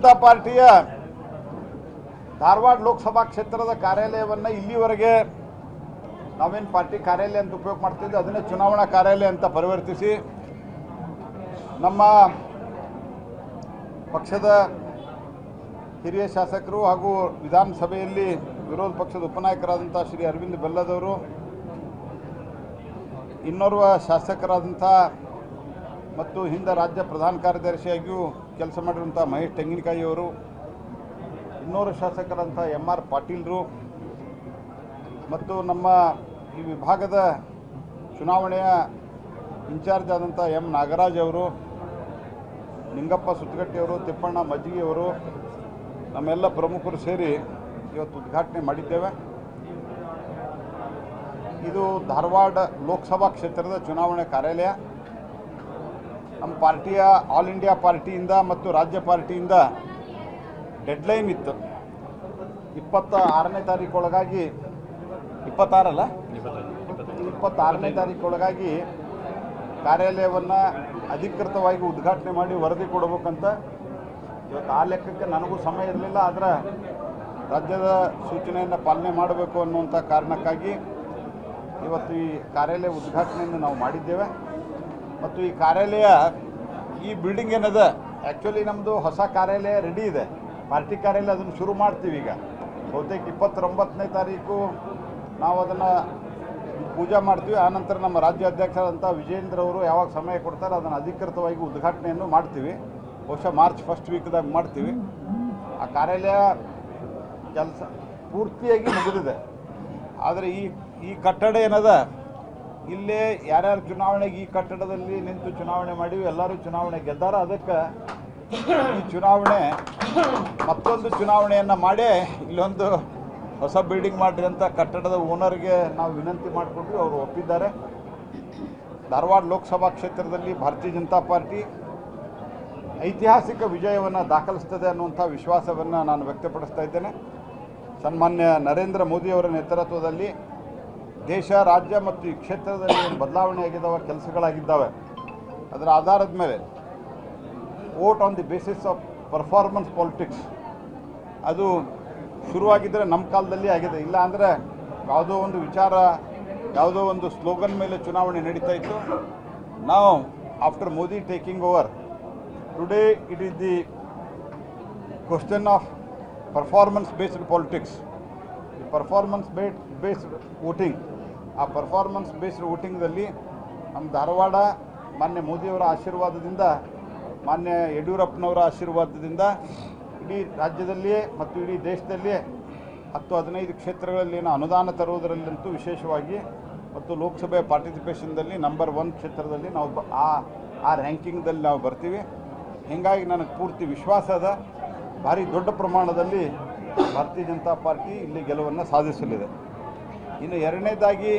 ಜನತಾ ಪಾರ್ಟಿಯ ಧಾರವಾಡ ಲೋಕಸಭಾ ಕ್ಷೇತ್ರದ ಕಾರ್ಯಾಲಯವನ್ನು ಇಲ್ಲಿವರೆಗೆ ನಾವೇನು ಪಾರ್ಟಿ ಕಾರ್ಯಾಲಯ ಅಂತ ಉಪಯೋಗ ಮಾಡ್ತಿದ್ದೆ ಅದನ್ನೇ ಚುನಾವಣಾ ಕಾರ್ಯಾಲಯ ಅಂತ ಪರಿವರ್ತಿಸಿ ನಮ್ಮ ಪಕ್ಷದ ಹಿರಿಯ ಶಾಸಕರು ಹಾಗೂ ವಿಧಾನಸಭೆಯಲ್ಲಿ ವಿರೋಧ ಪಕ್ಷದ ಉಪನಾಯಕರಾದಂಥ ಶ್ರೀ ಅರವಿಂದ್ ಬೆಲ್ಲದವರು ಇನ್ನೋರ್ವ ಶಾಸಕರಾದಂಥ ಮತ್ತು ಹಿಂದೆ ರಾಜ್ಯ ಪ್ರಧಾನ ಕಾರ್ಯದರ್ಶಿಯಾಗಿಯೂ ಕೆಲಸ ಮಾಡಿರುವಂಥ ಮಹೇಶ್ ತೆಂಗಿನಕಾಯಿ ಅವರು, ಇನ್ನೂರು ಶಾಸಕರಂಥ ಎಂ ಆರ್ ಪಾಟೀಲ್ರು, ಮತ್ತು ನಮ್ಮ ಈ ವಿಭಾಗದ ಚುನಾವಣೆಯ ಇನ್ಚಾರ್ಜ್ ಆದಂಥ ಎಂ ನಾಗರಾಜ್ ಅವರು, ನಿಂಗಪ್ಪ ಸುತ್ತಗಟ್ಟಿಯವರು ತಿಪ್ಪಣ್ಣ ಮಜ್ಜಿಗೆಯವರು ನಮ್ಮೆಲ್ಲ ಪ್ರಮುಖರು ಸೇರಿ ಇವತ್ತು ಉದ್ಘಾಟನೆ ಮಾಡಿದ್ದೇವೆ. ಇದು ಧಾರವಾಡ ಲೋಕಸಭಾ ಕ್ಷೇತ್ರದ ಚುನಾವಣೆ ಕಾರ್ಯಾಲಯ. ನಮ್ಮ ಪಾರ್ಟಿಯ ಆಲ್ ಇಂಡಿಯಾ ಪಾರ್ಟಿಯಿಂದ ಮತ್ತು ರಾಜ್ಯ ಪಾರ್ಟಿಯಿಂದ ಡೆಡ್ಲೈನ್ ಇತ್ತು. ಇಪ್ಪತ್ತ ಆರನೇ ತಾರೀಕೊಳಗಾಗಿ ಇಪ್ಪತ್ತಾರಲ್ಲ? ಇಪ್ಪತ್ತಾರನೇ ತಾರೀಕೊಳಗಾಗಿ ಕಾರ್ಯಾಲಯವನ್ನು ಅಧಿಕೃತವಾಗಿ ಉದ್ಘಾಟನೆ ಮಾಡಿ ವರದಿ ಕೊಡಬೇಕಂತ ಇವತ್ತು ಆ ಲೆಕ್ಕಕ್ಕೆ ನನಗೂ ಸಮಯ ಇರಲಿಲ್ಲ, ಆದರೆ ರಾಜ್ಯದ ಸೂಚನೆಯನ್ನು ಪಾಲನೆ ಮಾಡಬೇಕು ಅನ್ನುವಂಥ ಕಾರಣಕ್ಕಾಗಿ ಇವತ್ತು ಈ ಕಾರ್ಯಾಲಯ ಉದ್ಘಾಟನೆಯನ್ನು ನಾವು ಮಾಡಿದ್ದೇವೆ. ಮತ್ತು ಈ ಕಾರ್ಯಾಲಯ, ಈ ಬಿಲ್ಡಿಂಗ್ ಏನದ? ಆ್ಯಕ್ಚುಲಿ ನಮ್ಮದು ಹೊಸ ಕಾರ್ಯಾಲಯ ರೆಡಿ ಇದೆ. ಪಾರ್ಟಿ ಕಾರ್ಯಾಲಯ ಅದನ್ನು ಶುರು ಮಾಡ್ತೀವಿ ಈಗ. ಬಹುತೇಕ ಇಪ್ಪತ್ತೊಂಬತ್ತನೇ ತಾರೀಕು ನಾವು ಅದನ್ನು ಪೂಜಾ ಮಾಡ್ತೀವಿ. ಆನಂತರ ನಮ್ಮ ರಾಜ್ಯ ಅಧ್ಯಕ್ಷರಂಥ ವಿಜೇಂದ್ರ ಅವರು ಯಾವಾಗ ಸಮಯ ಕೊಡ್ತಾರೆ ಅದನ್ನು ಅಧಿಕೃತವಾಗಿ ಉದ್ಘಾಟನೆಯನ್ನು ಮಾಡ್ತೀವಿ. ಬಹುಶಃ ಮಾರ್ಚ್ ಫಸ್ಟ್ ವೀಕ್ದಾಗ ಮಾಡ್ತೀವಿ. ಆ ಕಾರ್ಯಾಲಯ ಕೆಲಸ ಪೂರ್ತಿಯಾಗಿ ಮುಗಿದಿದೆ. ಆದರೆ ಈ ಈ ಕಟ್ಟಡ ಏನದ? ಇಲ್ಲೇ ಯಾರ್ಯಾರು ಚುನಾವಣೆಗೆ ಈ ಕಟ್ಟಡದಲ್ಲಿ ನಿಂತು ಚುನಾವಣೆ ಮಾಡಿವಿ, ಎಲ್ಲರೂ ಚುನಾವಣೆ ಗೆದ್ದಾರ. ಅದಕ್ಕೆ ಈ ಚುನಾವಣೆ ಮತ್ತೊಂದು ಚುನಾವಣೆಯನ್ನು ಮಾಡೇ ಇಲ್ಲೊಂದು ಹೊಸ ಬಿಲ್ಡಿಂಗ್ ಮಾಡಿರಿ ಅಂತ ಕಟ್ಟಡದ ಓನರ್ಗೆ ನಾವು ವಿನಂತಿ ಮಾಡಿಕೊಟ್ವಿ ಅವರು ಒಪ್ಪಿದ್ದಾರೆ. ಧಾರವಾಡ ಲೋಕಸಭಾ ಕ್ಷೇತ್ರದಲ್ಲಿ ಭಾರತೀಯ ಜನತಾ ಪಾರ್ಟಿ ಐತಿಹಾಸಿಕ ವಿಜಯವನ್ನು ದಾಖಲಿಸ್ತದೆ ಅನ್ನುವಂಥ ವಿಶ್ವಾಸವನ್ನು ನಾನು ವ್ಯಕ್ತಪಡಿಸ್ತಾ ಇದ್ದೇನೆ. ಸನ್ಮಾನ್ಯ ನರೇಂದ್ರ ಮೋದಿಯವರ ನೇತೃತ್ವದಲ್ಲಿ ದೇಶ, ರಾಜ್ಯ ಮತ್ತು ಈ ಕ್ಷೇತ್ರದಲ್ಲಿ ಏನು ಬದಲಾವಣೆ ಆಗಿದ್ದಾವೆ ಕೆಲಸಗಳಾಗಿದ್ದಾವೆ, ಅದರ ಆಧಾರದ ಮೇಲೆ vote on the basis of performance politics ಅದು ಶುರುವಾಗಿದ್ದರೆ ನಮ್ಮ ಕಾಲದಲ್ಲಿ ಆಗಿದೆ. ಇಲ್ಲ ಅಂದರೆ ಯಾವುದೋ ಒಂದು ವಿಚಾರ, ಯಾವುದೋ ಒಂದು ಸ್ಲೋಗನ್ ಮೇಲೆ ಚುನಾವಣೆ ನಡೀತಾ ಇತ್ತು. ನಾವು after Modi taking over today it is the question of performance based politics performance based based voting ಆ ಪರ್ಫಾರ್ಮೆನ್ಸ್ ಬೇಸ್ಡ್ ವೋಟಿಂಗ್ದಲ್ಲಿ ನಮ್ಮ ಧಾರವಾಡ ಮಾನ್ಯ ಮೋದಿಯವರ ಆಶೀರ್ವಾದದಿಂದ, ಮಾನ್ಯ ಯಡಿಯೂರಪ್ಪನವರ ಆಶೀರ್ವಾದದಿಂದ ಇಡೀ ರಾಜ್ಯದಲ್ಲಿಯೇ ಮತ್ತು ಇಡೀ ದೇಶದಲ್ಲಿಯೇ ಹತ್ತು ಹದಿನೈದು ಕ್ಷೇತ್ರಗಳಲ್ಲಿ ನಾವು ಅನುದಾನ ತರುವುದರಲ್ಲಂತೂ ವಿಶೇಷವಾಗಿ ಮತ್ತು ಲೋಕಸಭೆ ಪಾರ್ಟಿಸಿಪೇಷನ್ದಲ್ಲಿ ನಂಬರ್ ಒನ್ ಕ್ಷೇತ್ರದಲ್ಲಿ ನಾವು ಆ ಆ ರ್ಯಾಂಕಿಂಗ್ದಲ್ಲಿ ನಾವು ಬರ್ತೀವಿ. ಹೀಗಾಗಿ ನನಗೆ ಪೂರ್ತಿ ವಿಶ್ವಾಸ ಅದ. ಭಾರಿ ದೊಡ್ಡ ಪ್ರಮಾಣದಲ್ಲಿ ಭಾರತೀಯ ಜನತಾ ಪಾರ್ಟಿ ಇಲ್ಲಿ ಗೆಲುವನ್ನು ಸಾಧಿಸಲಿದೆ. ಇನ್ನು ಎರಡನೇದಾಗಿ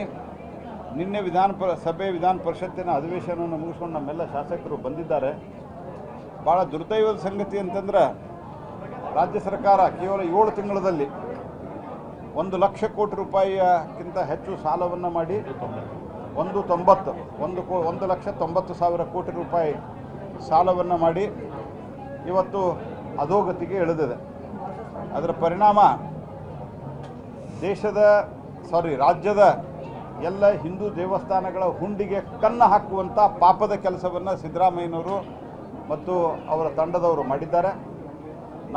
ನಿನ್ನೆ ವಿಧಾನ ಪ, ಸಭೆ ವಿಧಾನ ಪರಿಷತ್ತಿನ ಅಧಿವೇಶನವನ್ನು ಮುಗಿಸ್ಕೊಂಡು ನಮ್ಮೆಲ್ಲ ಶಾಸಕರು ಬಂದಿದ್ದಾರೆ. ಭಾಳ ದುರ್ದೈವದ ಸಂಗತಿ ಅಂತಂದ್ರೆ ರಾಜ್ಯ ಸರ್ಕಾರ ಕೇವಲ ಏಳು ತಿಂಗಳಲ್ಲಿ ಒಂದು ಲಕ್ಷ ಕೋಟಿ ರೂಪಾಯಿಯಕ್ಕಿಂತ ಹೆಚ್ಚು ಸಾಲವನ್ನು ಮಾಡಿ ಒಂದು ತೊಂಬತ್ತು, ಒಂದು ಕೋ, ಒಂದು ಲಕ್ಷ ತೊಂಬತ್ತು ಸಾವಿರ ಕೋಟಿ ರೂಪಾಯಿ ಸಾಲವನ್ನು ಮಾಡಿ ಇವತ್ತು ಅಧೋಗತಿಗೆ ಇಳಿದಿದೆ ಅದರ ಪರಿಣಾಮ ದೇಶದ ಸಾರಿ ರಾಜ್ಯದ ಎಲ್ಲ ಹಿಂದೂ ದೇವಸ್ಥಾನಗಳ ಹುಂಡಿಗೆ ಕನ್ನ ಹಾಕುವಂಥ ಪಾಪದ ಕೆಲಸವನ್ನು ಸಿದ್ದರಾಮಯ್ಯನವರು ಮತ್ತು ಅವರ ತಂಡದವರು ಮಾಡಿದ್ದಾರೆ.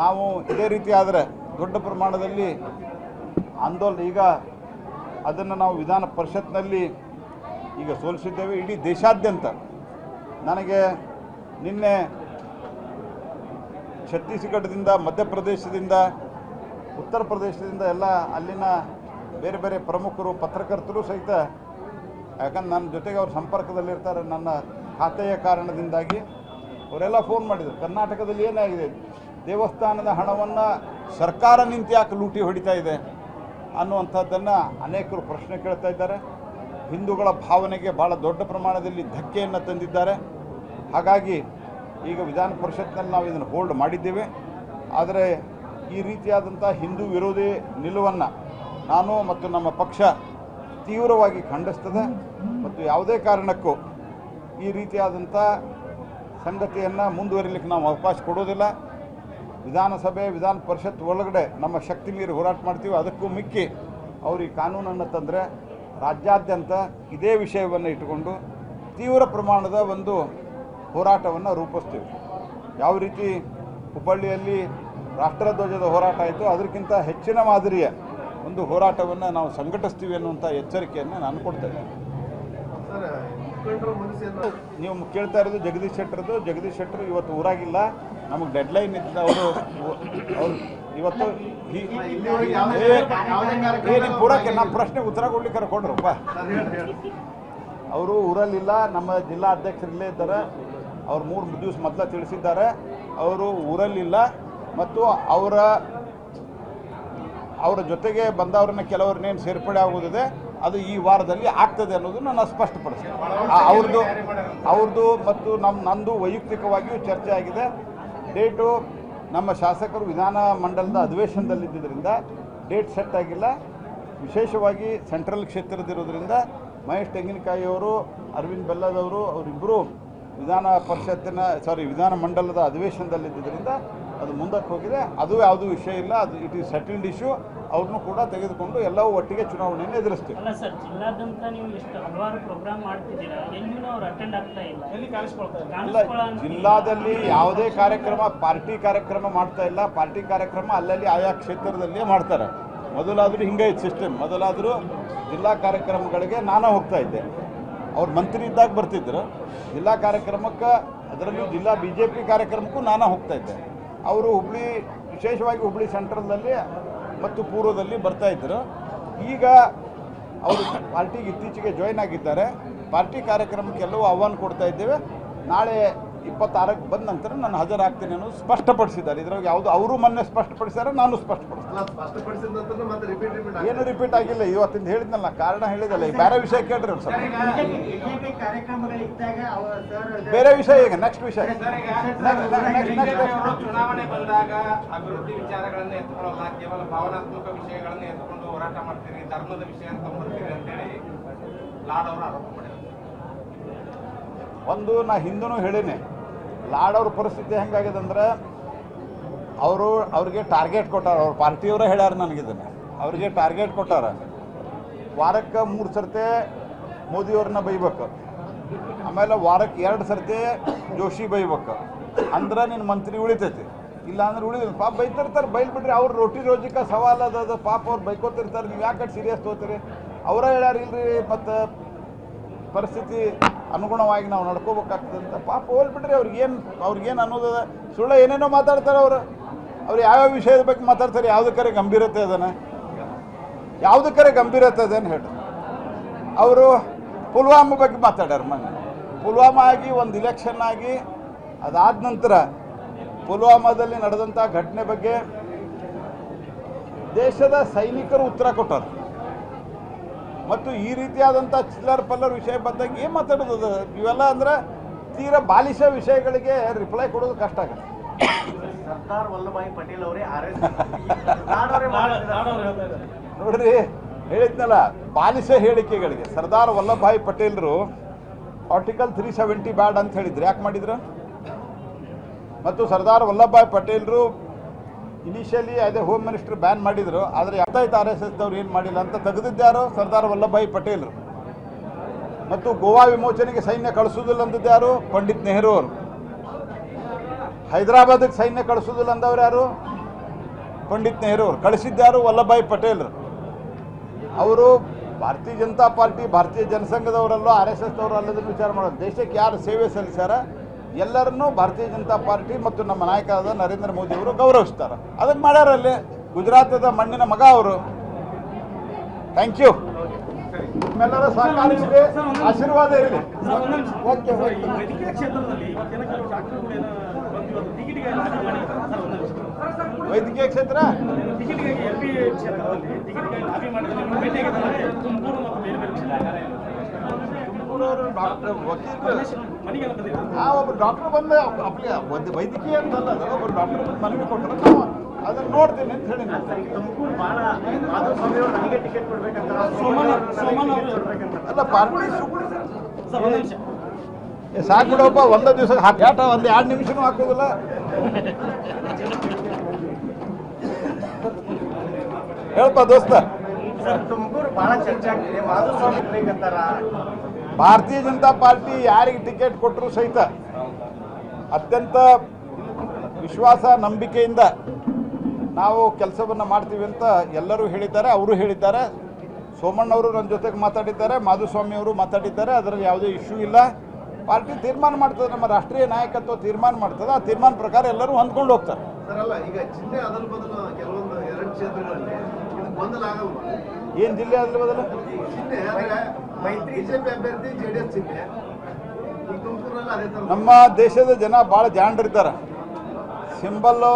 ನಾವು ಇದೇ ರೀತಿ ಆದರೆ ದೊಡ್ಡ ಪ್ರಮಾಣದಲ್ಲಿ ಆಂದೋಲನ, ಈಗ ಅದನ್ನು ನಾವು ವಿಧಾನ ಪರಿಷತ್ನಲ್ಲಿ ಈಗ ಸೋಲಿಸಿದ್ದೇವೆ. ಇಡೀ ದೇಶಾದ್ಯಂತ ನನಗೆ ನಿನ್ನೆ ಛತ್ತೀಸ್ಗಢದಿಂದ, ಮಧ್ಯಪ್ರದೇಶದಿಂದ ಉತ್ತರ ಪ್ರದೇಶದಿಂದ ಎಲ್ಲ ಅಲ್ಲಿನ ಬೇರೆ ಬೇರೆ ಪ್ರಮುಖರು, ಪತ್ರಕರ್ತರು ಸಹಿತ, ಯಾಕಂದ್ರೆ ನನ್ನ ಜೊತೆಗೆ ಅವ್ರ ಸಂಪರ್ಕದಲ್ಲಿರ್ತಾರೆ, ನನ್ನ ಖಾತೆಯ ಕಾರಣದಿಂದಾಗಿ ಅವರೆಲ್ಲ ಫೋನ್ ಮಾಡಿದರು. ಕರ್ನಾಟಕದಲ್ಲಿ ಏನಾಗಿದೆ? ದೇವಸ್ಥಾನದ ಹಣವನ್ನು ಸರ್ಕಾರ ನಿಂತು ಯಾಕೆ ಲೂಟಿ ಹೊಡಿತಾ ಇದೆ ಅನ್ನುವಂಥದ್ದನ್ನು ಅನೇಕರು ಪ್ರಶ್ನೆ ಕೇಳ್ತಾ ಇದ್ದಾರೆ. ಹಿಂದೂಗಳ ಭಾವನೆಗೆ ಭಾಳ ದೊಡ್ಡ ಪ್ರಮಾಣದಲ್ಲಿ ಧಕ್ಕೆಯನ್ನು ತಂದಿದ್ದಾರೆ. ಹಾಗಾಗಿ ಈಗ ವಿಧಾನ ಪರಿಷತ್ನಲ್ಲಿ ನಾವು ಇದನ್ನು ಹೋಲ್ಡ್ ಮಾಡಿದ್ದೇವೆ. ಆದರೆ ಈ ರೀತಿಯಾದಂಥ ಹಿಂದೂ ವಿರೋಧಿ ನಿಲುವನ್ನು ನಾನು ಮತ್ತು ನಮ್ಮ ಪಕ್ಷ ತೀವ್ರವಾಗಿ ಖಂಡಿಸ್ತದೆ. ಮತ್ತು ಯಾವುದೇ ಕಾರಣಕ್ಕೂ ಈ ರೀತಿಯಾದಂಥ ಸಂಗತಿಯನ್ನು ಮುಂದುವರಿಲಿಕ್ಕೆ ನಾವು ಅವಕಾಶ ಕೊಡೋದಿಲ್ಲ ವಿಧಾನಸಭೆ, ವಿಧಾನ ಪರಿಷತ್ ಒಳಗಡೆ ನಮ್ಮ ಶಕ್ತಿ ಮೀರಿ ಹೋರಾಟ ಮಾಡ್ತೀವಿ. ಅದಕ್ಕೂ ಮಿಕ್ಕಿ ಅವರು ಈ ಕಾನೂನನ್ನು ತಂದರೆ ರಾಜ್ಯಾದ್ಯಂತ ಇದೇ ವಿಷಯವನ್ನು ಇಟ್ಟುಕೊಂಡು ತೀವ್ರ ಪ್ರಮಾಣದ ಒಂದು ಹೋರಾಟವನ್ನು ರೂಪಿಸ್ತೀವಿ. ಯಾವ ರೀತಿ ಹುಬ್ಬಳ್ಳಿಯಲ್ಲಿ ರಾಷ್ಟ್ರಧ್ವಜದ ಹೋರಾಟ ಆಯಿತು. ಅದಕ್ಕಿಂತ ಹೆಚ್ಚಿನ ಮಾದರಿಯ ಒಂದು ಹೋರಾಟವನ್ನು ನಾವು ಸಂಘಟಿಸ್ತೀವಿ ಅನ್ನುವಂಥ ಎಚ್ಚರಿಕೆಯನ್ನು ನಾನು ಕೊಡ್ತೇನೆ ನೀವು ಕೇಳ್ತಾ ಇರೋದು ಜಗದೀಶ್ ಶೆಟ್ಟರ್ದು ಜಗದೀಶ್ ಶೆಟ್ಟರು ಇವತ್ತು ಊರಾಗಿಲ್ಲ. ನಮಗೆ ಡೆಡ್ಲೈನ್ ಇದ್ದ ಅವರು ಅವರು ಇವತ್ತು ನೀವು ಪೂರಕ್ಕೆ ನಮ್ಮ ಪ್ರಶ್ನೆಗೆ ಉತ್ತರ ಕೊಡ್ಲಿಕ್ಕೆ ಕೊಡ್ರಪ್ಪ ಅವರು ಊರಲ್ಲಿಲ್ಲ. ನಮ್ಮ ಜಿಲ್ಲಾ ಅಧ್ಯಕ್ಷರಲ್ಲೇ ಇದ್ದಾರೆ. ಅವ್ರು ಮೂರು ದಿವಸ ಮೊದಲ ತಿಳಿಸಿದ್ದಾರೆ. ಅವರು ಊರಲ್ಲಿಲ್ಲ. ಮತ್ತು ಅವರ ಅವರ ಜೊತೆಗೆ ಬಂದವ್ರನ್ನ ಕೆಲವ್ರನ್ನೇನು ಸೇರ್ಪಡೆ ಆಗೋದಿದೆ ಅದು ಈ ವಾರದಲ್ಲಿ ಆಗ್ತದೆ ಅನ್ನೋದನ್ನು ನಾನು ಸ್ಪಷ್ಟಪಡಿಸ್ತೇನೆ. ಅವ್ರದ್ದು ಅವ್ರದ್ದು ಮತ್ತು ನಮ್ಮ ನಂದು ವೈಯಕ್ತಿಕವಾಗಿಯೂ ಚರ್ಚೆ ಆಗಿದೆ. ಡೇಟು ನಮ್ಮ ಶಾಸಕರು ವಿಧಾನ ಮಂಡಲದ ಅಧಿವೇಶನದಲ್ಲಿದ್ದರಿಂದ ಡೇಟ್ ಸೆಟ್ ಆಗಿಲ್ಲ. ವಿಶೇಷವಾಗಿ ಸೆಂಟ್ರಲ್ ಕ್ಷೇತ್ರದಿರೋದ್ರಿಂದ ಮಹೇಶ್ ತೆಂಗಿನಕಾಯಿಯವರು ಅರವಿಂದ್ ಬೆಲ್ಲದವರು ಅವರಿಬ್ಬರು ವಿಧಾನ ಪರಿಷತ್ತಿನ, ಸಾರಿ, ವಿಧಾನ ಮಂಡಲದ ಅಧಿವೇಶನದಲ್ಲಿದ್ದರಿಂದ ಅದು ಮುಂದಕ್ಕೆ ಹೋಗಿದೆ. ಅದು ಯಾವುದೂ ವಿಷಯ ಇಲ್ಲ. ಅದು ಇಟ್ ಈಸ್ ಸೆಟಲ್ಡ್ ಇಶ್ಯೂ ಅವ್ರನ್ನೂ ಕೂಡ ತೆಗೆದುಕೊಂಡು ಎಲ್ಲವೂ ಒಟ್ಟಿಗೆ ಚುನಾವಣೆಯನ್ನು ಎದುರಿಸ್ತೀವಿ. ಅಲ್ಲ ಸರ್ ಜಿಲ್ಲಾದ್ಯಂತ ನೀವು ಎಷ್ಟು ಹಲವಾರು ಪ್ರೋಗ್ರಾಮ್ ಮಾಡ್ತಿದ್ದೀರಾ? ಎಲ್ಲಿಯೂ ಅವ್ರು ಅಟೆಂಡ್ ಆಗ್ತಾ ಇಲ್ಲ. ಎಲ್ಲಿ ಕಾಣಿಸ್ಕೊಳ್ತಾ ಇಲ್ಲ? ಜಿಲ್ಲಾದಲ್ಲಿ ಯಾವುದೇ ಕಾರ್ಯಕ್ರಮ ಪಾರ್ಟಿ ಕಾರ್ಯಕ್ರಮ ಮಾಡ್ತಾ ಇಲ್ಲ. ಪಾರ್ಟಿ ಕಾರ್ಯಕ್ರಮ ಅಲ್ಲಲ್ಲಿ ಆಯಾ ಕ್ಷೇತ್ರದಲ್ಲೇ ಮಾಡ್ತಾರೆ. ಮೊದಲಾದರೂ ಹಿಂಗೆ ಇತ್ತು ಸಿಸ್ಟಮ್ ಮೊದಲಾದರೂ ಜಿಲ್ಲಾ ಕಾರ್ಯಕ್ರಮಗಳಿಗೆ ನಾನು ಹೋಗ್ತಾ ಇದ್ದೆ. ಅವ್ರು ಮಂತ್ರಿ ಇದ್ದಾಗ ಬರ್ತಿದ್ರು. ಜಿಲ್ಲಾ ಕಾರ್ಯಕ್ರಮಕ್ಕೆ ಅದರಲ್ಲೂ ಜಿಲ್ಲಾ ಬಿ ಜೆ ಪಿ ಕಾರ್ಯಕ್ರಮಕ್ಕೂ ನಾನು ಹೋಗ್ತಾ ಇದ್ದೆ. ಅವರು ಹುಬ್ಳಿ, ವಿಶೇಷವಾಗಿ ಹುಬ್ಳಿ ಸೆಂಟ್ರಲ್ನಲ್ಲಿ ಮತ್ತು ಪೂರ್ವದಲ್ಲಿ ಬರ್ತಾ ಇದ್ದರು. ಈಗ ಅವರು ಪಾರ್ಟಿಗೆ ಇತ್ತೀಚೆಗೆ ಜಾಯ್ನ್ ಆಗಿದ್ದಾರೆ. ಪಾರ್ಟಿ ಕಾರ್ಯಕ್ರಮಕ್ಕೆ ಎಲ್ಲವೂ ಆಹ್ವಾನ ಕೊಡ್ತಾ ಇದ್ದೇವೆ. ನಾಳೆ ಇಪ್ಪತ್ತಾರಕ್ಕೆ ಬಂದ ನಂತರ ನಾನು ಹಾಜರಾಗ್ತೀನಿ ಅನ್ನೋದು ಸ್ಪಷ್ಟಪಡಿಸಿದ್ದಾರೆ. ಇದ್ರಾಗ ಯಾವುದು ಅವರು ಮೊನ್ನೆ ಸ್ಪಷ್ಟಪಡಿಸಿದ್ದಾರೆ ನಾನು ಸ್ಪಷ್ಟಪಡಿಸಿದೆ ಸ್ಪಷ್ಟಪಡಿಸಿದ ನಂತರ ಮತ್ತೆ ರಿಪೀಟ್ ರಿಪೀಟ್ ಏನು ರಿಪೀಟ್ ಆಗಿಲ್ಲ ಇವತ್ತಿಂದ ಹೇಳಿದ್ನಲ್ಲ ಕಾರಣ ಹೇಳಿದಲ್ಲ ಈಗ ಬೇರೆ ವಿಷಯ ಕೇಳ್ರಿ ಸ್ವಲ್ಪ ಸರ್ ಬೇರೆ ವಿಷಯ ಈಗ ನೆಕ್ಸ್ಟ್ ವಿಷಯ. ಚುನಾವಣೆ ಬಂದಾಗ ಅಭಿವೃದ್ಧಿ ವಿಚಾರಗಳನ್ನ ಎತ್ಕೊಳ್ಳಲ್ಲ ಕೇವಲ ಭಾವನಾತ್ಮಕ ವಿಷಯಗಳನ್ನ ಎತ್ಕೊಂಡು ಹೋರಾಟ ಮಾಡ್ತೀರಿ ಧರ್ಮದ ವಿಷಯ ಅಂತ ಬರ್ತೀರಿ ಅಂತೇಳಿ ಲಾಡ್ ಅವರು ಆರೋಪ ಮಾಡಿದ್ದಾರೆ. ಒಂದು ನಾ ಹಿಂದೂ ಹೇಳೀನಿ ಅವ್ರ ಪರಿಸ್ಥಿತಿ ಹೆಂಗಾಗಿದೆ ಅಂದ್ರೆ ಅವರು ಅವ್ರಿಗೆ ಟಾರ್ಗೆಟ್ ಕೊಟ್ಟಾರ, ಅವ್ರ ಪಾರ್ಟಿಯವರೇ ಹೇಳ್ಯಾರ ನನಗಿದನ್ನು ಅವ್ರಿಗೆ ಟಾರ್ಗೆಟ್ ಕೊಟ್ಟಾರ. ವಾರಕ್ಕೆ ಮೂರು ಸರ್ತಿ ಮೋದಿಯವ್ರನ್ನ ಬೈಬೇಕು. ಆಮೇಲೆ ವಾರಕ್ಕೆ ಎರಡು ಸರ್ತಿ ಜೋಶಿ ಬೈಬೇಕು. ಅಂದ್ರೆ ನಿನ್ನ ಮಂತ್ರಿ ಉಳಿತೈತಿ. ಇಲ್ಲ ಅಂದ್ರೆ ಉಳಿದ ಪಾಪ ಬೈತಿರ್ತಾರೆ, ಬೈಲ್ಬಿಟ್ರಿ ಅವ್ರು ರೊಟ್ಟಿ ರೋಜಿಕ ಸವಾಲ್ ಅದ ಪಾಪ ಅವ್ರು ಬೈಕೋತಿರ್ತಾರೆ. ನೀವು ಯಾಕೆ ಸೀರಿಯಸ್ ತೊಗೋತೀರಿ? ಅವರ ಹೇಳ್ಯಾರ ಇಲ್ರಿ, ಮತ್ತು ಪರಿಸ್ಥಿತಿ ಅನುಗುಣವಾಗಿ ನಾವು ನಡ್ಕೋಬೇಕಾಗ್ತದೆ ಅಂತ ಪಾಪ ಹೋಲ್ಬಿಟ್ರೆ ಅವ್ರಿಗೇನು ಅವ್ರಿಗೇನು ಅನ್ನೋದದ ಸುಳ್ಳ ಏನೇನೋ ಮಾತಾಡ್ತಾರೆ ಅವರು. ಅವ್ರು ಯಾವ್ಯಾವ ವಿಷಯದ ಬಗ್ಗೆ ಮಾತಾಡ್ತಾರೆ ಯಾವುದಕ್ಕರೆ ಗಂಭೀರತೆ ಅದನ್ನು ಯಾವುದಕ್ಕರೆ ಗಂಭೀರತೆ ಅದೇನು ಹೇಳಿ ಅವರು ಪುಲ್ವಾಮ ಬಗ್ಗೆ ಮಾತಾಡ್ಯಾರ ಮೊನ್ನೆ ಪುಲ್ವಾಮಾ ಆಗಿ ಒಂದು ಇಲೆಕ್ಷನ್ ಆಗಿ ಅದಾದ ನಂತರ ಪುಲ್ವಾಮಾದಲ್ಲಿ ನಡೆದಂಥ ಘಟನೆ ಬಗ್ಗೆ ದೇಶದ ಸೈನಿಕರು ಉತ್ತರ ಕೊಟ್ಟರು ಮತ್ತು ಈ ರೀತಿಯಾದಂಥ ಚಿಲ್ಲರ್ ಪಲ್ಲರ್ ವಿಷಯ ಬಂದಾಗ ಏನು ಮಾತಾಡೋದು ಇವೆಲ್ಲ ಅಂದ್ರೆ ತೀರಾ ಬಾಲಿಷ ವಿಷಯಗಳಿಗೆ ರಿಪ್ಲೈ ಕೊಡೋದು ಕಷ್ಟ ಆಗುತ್ತೆ. ಸರ್ದಾರ್ ವಲ್ಲಭಾಯಿ ಪಟೇಲ್ ಅವರೇ ನೋಡ್ರಿ ಹೇಳಿದ್ನಲ್ಲ ಬಾಲಿಸ ಹೇಳಿಕೆಗಳಿಗೆ. ಸರ್ದಾರ್ ವಲ್ಲಭಾಯಿ ಪಟೇಲ್ರು ಆರ್ಟಿಕಲ್ ತ್ರೀ ಸೆವೆಂಟಿ ಬ್ಯಾಡ್ ಅಂತ ಹೇಳಿದ್ರು. ಯಾಕೆ ಮಾಡಿದ್ರು? ಮತ್ತು ಸರ್ದಾರ್ ವಲ್ಲಭಾಯಿ ಪಟೇಲ್ರು ಇನಿಷಿಯಲಿ ಅದೇ ಹೋಮ್ ಮಿನಿಸ್ಟರ್ ಬ್ಯಾನ್ ಮಾಡಿದ್ರು, ಆದರೆ ಯಾವ್ದಾಯ್ತು ಆರ್ ಎಸ್ ಎಸ್ದವ್ರು ಏನು ಮಾಡಿಲ್ಲ ಅಂತ ತೆಗೆದಿದ್ದಾರೋ ಸರ್ದಾರ್ ವಲ್ಲಭಾಯಿ ಪಟೇಲ್ರು. ಮತ್ತು ಗೋವಾ ವಿಮೋಚನೆಗೆ ಸೈನ್ಯ ಕಳಿಸೋದಿಲ್ಲ ಅಂದಿದ್ದಾರು ಪಂಡಿತ್ ನೆಹರು ಅವರು. ಹೈದರಾಬಾದಿಗೆ ಸೈನ್ಯ ಕಳಿಸೋದಿಲ್ಲ ಅಂದವ್ರು ಯಾರು? ಪಂಡಿತ್ ನೆಹರು ಅವರು. ಕಳಿಸಿದ್ದಾರು ವಲ್ಲಭಾಯಿ ಪಟೇಲ್ ಅವರು ಭಾರತೀಯ ಜನತಾ ಪಾರ್ಟಿ, ಭಾರತೀಯ ಜನಸಂಘದವರಲ್ಲೋ ಆರ್ ಎಸ್ ಎಸ್ದವರು ಅಲ್ಲದನ್ನು ವಿಚಾರ ಮಾಡೋದು. ದೇಶಕ್ಕೆ ಯಾರು ಸೇವೆ ಸಲ್ಲಿಸ್ಯಾರ? ಎಲ್ಲರನ್ನೂ ಭಾರತೀಯ ಜನತಾ ಪಾರ್ಟಿ ಮತ್ತು ನಮ್ಮ ನಾಯಕರಾದ ನರೇಂದ್ರ ಮೋದಿ ಅವರು ಗೌರವಿಸ್ತಾರೆ. ಅದನ್ನು ಮಾಡ್ಯಾರಲ್ಲಿ ಗುಜರಾತದ ಮಣ್ಣಿನ ಮಗ ಅವರು. ಥ್ಯಾಂಕ್ ಯು ನಿಮ್ಮೆಲ್ಲರ ಸಹಕಾರ ಇರಲಿ. ಆಶೀರ್ವಾದ ಇರಲಿ ವೈದ್ಯಕೀಯ ಕ್ಷೇತ್ರ? ಟಿಕೆಟ್ಗಾಗಿ ಎಲ್ ಪಿ ಕ್ಷೇತ್ರದಲ್ಲಿ ಟಿಕೆಟ್ಗಾಗಿ ಲಾಬಿ ಮಾಡಿದ್ರೆ ನೀವು ಭೇಟಿಯಾಗಿದ್ದಾರೆ ತುಮಕೂರು ಮತ್ತು ಬೇರೆ ಬೇರೆ ಕ್ಷೇತ್ರ ಅವರು ಡಾಕ್ಟರ್ ವಕೀಲರು ಆ ಒಬ್ಬ ಡಾಕ್ಟರ್ ಬಂದ ಅಪ್ಲಿ ಒಂದು ವೈದ್ಯಕೀಯ ಅಂತಲ್ಲ ಅದು ಒಬ್ಬರು ಡಾಕ್ಟರ್ ಬಂದು ಮನವಿ ಕೊಟ್ಟರೆ ಅದನ್ನ ನೋಡ್ತೀನಿ ಅಂತ ಹೇಳಿ ಅಲ್ಲ ಪಾರ್ಟಿ ಸಾಕು ಬಿಡಪ್ಪ ಒಂದೇ ದಿವಸ ಹಾಕಾಟ ಒಂದು ಎರಡು ನಿಮಿಷನೂ ಹಾಕೋದಿಲ್ಲ. ಹೇಳ್ಪ ದೋಸ್ತ. ಸರ್ ತುಮಕೂರು ಬಹಳ ಚರ್ಚೆ ಆಗ್ತಿದೆ. ಮಾಧುಸ್ವಾಮಿ ಬೇಕಂತಾರ ಭಾರತೀಯ ಜನತಾ ಪಾರ್ಟಿ ಯಾರಿಗೆ ಟಿಕೆಟ್ ಕೊಟ್ಟರು ಸಹಿತ ಅತ್ಯಂತ ವಿಶ್ವಾಸ, ನಂಬಿಕೆಯಿಂದ ನಾವು ಕೆಲಸವನ್ನು ಮಾಡ್ತೀವಿ ಅಂತ ಎಲ್ಲರೂ ಹೇಳಿದ್ದಾರೆ, ಅವರು ಹೇಳಿದ್ದಾರೆ. ಸೋಮಣ್ಣವರು ನನ್ನ ಜೊತೆಗೆ ಮಾತಾಡಿದ್ದಾರೆ, ಮಾಧುಸ್ವಾಮಿ ಅವರು ಮಾತಾಡಿದ್ದಾರೆ, ಅದರಲ್ಲಿ ಯಾವುದೇ ಇಶ್ಯೂ ಇಲ್ಲ. ಪಾರ್ಟಿ ತೀರ್ಮಾನ ಮಾಡ್ತದೆ, ನಮ್ಮ ರಾಷ್ಟ್ರೀಯ ನಾಯಕತ್ವ ತೀರ್ಮಾನ ಮಾಡ್ತದೆ, ಆ ತೀರ್ಮಾನ ಪ್ರಕಾರ ಎಲ್ಲರೂ ಹೊಂದ್ಕೊಂಡು ಹೋಗ್ತಾರೆ. ಸರ್ ಅಲ್ಲ ಈಗ ಚಿಹ್ನೆ ಅದಲ್ ಬದಲು ಕೆಲವೊಂದು ಎರಡು ಕ್ಷೇತ್ರಗಳಲ್ಲಿ ಇದು ಗೊಂದಲ ಆಗಲ್ವಾ? ಏನು ಜಿಲ್ಲೆ ಅದ್ರ ಬದಲು? ಅಂದ್ರೆ ಮೈತ್ರಿ ಬಿಜೆಪಿ ಅಭ್ಯರ್ಥಿ ಜೆಡಿಎಸ್ ಚಿಹ್ನೆ ತುಮಕೂರಲ್ಲಿ ಅದೇ ತರ ನಮ್ಮ ದೇಶದ ಜನ ಭಾಳ ಜಾಣರಿದ್ದಾರೆ ಸಿಂಬಲ್ಲು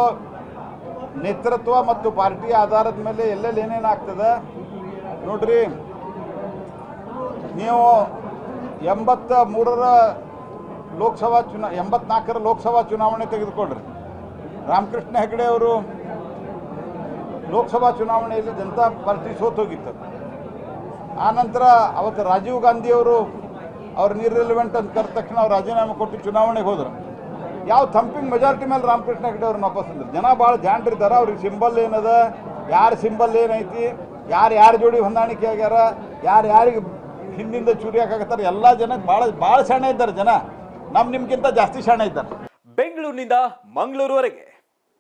ನೇತೃತ್ವ ಮತ್ತು ಪಾರ್ಟಿ ಆಧಾರದ ಮೇಲೆ ಎಲ್ಲೆಲ್ಲಿ ಏನೇನು ಆಗ್ತದೆ? ನೋಡ್ರಿ. ನೀವು ಎಂಬತ್ತ ಮೂರರ ಲೋಕಸಭಾ ಚುನಾ ಎಂಬತ್ನಾಲ್ಕರ ಲೋಕಸಭಾ ಚುನಾವಣೆ ತೆಗೆದುಕೊಂಡ್ರಿ. ರಾಮಕೃಷ್ಣ ಹೆಗಡೆ ಅವರು ಲೋಕಸಭಾ ಚುನಾವಣೆಯಲ್ಲಿ ಜನತಾ ಪಾರ್ಟಿ ಸೋತೋಗಿತ್ತು. ಆನಂತರ ಅವತ್ತು ರಾಜೀವ್ ಗಾಂಧಿಯವರು ಅವ್ರು ನಿರ್ರಿಲೆವೆಂಟ್ ಅಂತ ಕರೆದ ತಕ್ಷಣ ಅವ್ರು ರಾಜೀನಾಮೆ ಕೊಟ್ಟು ಚುನಾವಣೆಗೆ ಹೋದರು. ಯಾವ ಥಂಪಿಂಗ್ ಮೆಜಾರಿಟಿ ಮೇಲೆ ರಾಮಕೃಷ್ಣ ಹೆಗಡೆ ಅವ್ರನ್ನ ವಾಪಸ್ ಅಂದ್ರು ಜನ ಭಾಳ ಜಾಣರಿದ್ದಾರೆ ಅವ್ರಿಗೆ ಸಿಂಬಲ್ ಏನದ, ಯಾರು ಸಿಂಬಲ್ ಏನೈತಿ, ಯಾರು ಯಾರ ಜೋಡಿ ಹೊಂದಾಣಿಕೆ ಆಗ್ಯಾರ, ಯಾರು ಯಾರಿಗೆ ಹಿಂದಿಂದ ಚೂರಿ ಹಾಕಾಕತ್ತಾರೆ, ಎಲ್ಲ ಜನಕ್ಕೆ ಭಾಳ ಭಾಳ ಶಾಣೆ ಇದ್ದಾರೆ ಜನ. ನಮ್ಮ ನಿಮ್ಗಿಂತ ಜಾಸ್ತಿ ಶಾಣೆ ಇದ್ದಾರೆ. ಬೆಂಗಳೂರಿನಿಂದ ಮಂಗಳೂರುವರೆಗೆ.